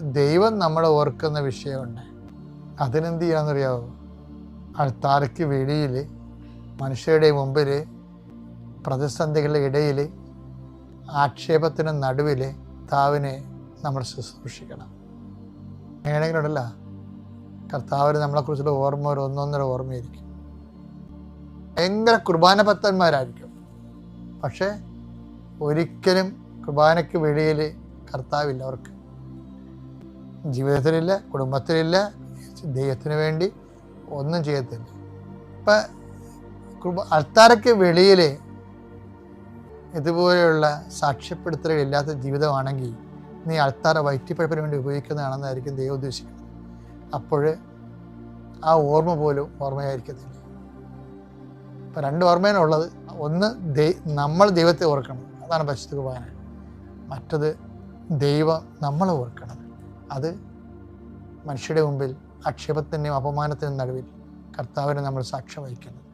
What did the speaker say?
ദൈവം നമ്മളെ ഓർക്കുന്ന വിഷയമുണ്ട്. അതിനെന്ത് ചെയ്യാന്നറിയാവോ? അൾത്താരയ്ക്ക് വെളിയിൽ മനുഷ്യരുടെ മുമ്പിൽ പ്രതിസന്ധികളുടെ ഇടയിൽ ആക്ഷേപത്തിന് നടുവിൽ താവിനെ നമ്മൾ ശുശ്രൂഷിക്കണം. അങ്ങനെയാണെങ്കിലുണ്ടല്ല കർത്താവിന് നമ്മളെക്കുറിച്ചുള്ള ഓർമ്മ ഒരു ഒന്നൊന്നര ഓർമ്മയായിരിക്കും. ഭയങ്കര കുർബാന ഭക്തന്മാരായിരിക്കും പക്ഷേ ഒരിക്കലും കുർബാനയ്ക്ക് വെളിയിൽ കർത്താവില്ല അവർക്ക്. ജീവിതത്തിലില്ല കുടുംബത്തിലില്ല ദൈവത്തിന് വേണ്ടി ഒന്നും ചെയ്യത്തില്ല. ഇപ്പം അൾത്താരയ്ക്ക് വെളിയിൽ ഇതുപോലെയുള്ള സാക്ഷ്യപ്പെടുത്തലുകൾ ഇല്ലാത്ത ജീവിതമാണെങ്കിൽ നീ അൾത്താര വയറ്റിപ്പഴപ്പിന് വേണ്ടി ഉപയോഗിക്കുന്നതാണെന്നായിരിക്കും ദൈവം ഉദ്ദേശിക്കുന്നത്. അപ്പോൾ ആ ഓർമ്മ പോലും ഓർമ്മയായിരിക്കത്തില്ല. ഇപ്പം രണ്ട് ഓർമ്മയാണ് ഉള്ളത്. ഒന്ന് ദൈ നമ്മൾ ദൈവത്തെ ഓർക്കണം. അതാണ് പരിശുദ്ധ കുർബാന. മറ്റത് ദൈവം നമ്മളെ ഓർക്കണം. അത് മനുഷ്യരുടെ മുമ്പിൽ ആക്ഷേപത്തിന്റെയും അപമാനത്തിനും നടുവിൽ കർത്താവിനെ നമ്മൾ സാക്ഷ്യം വഹിക്കുന്നത്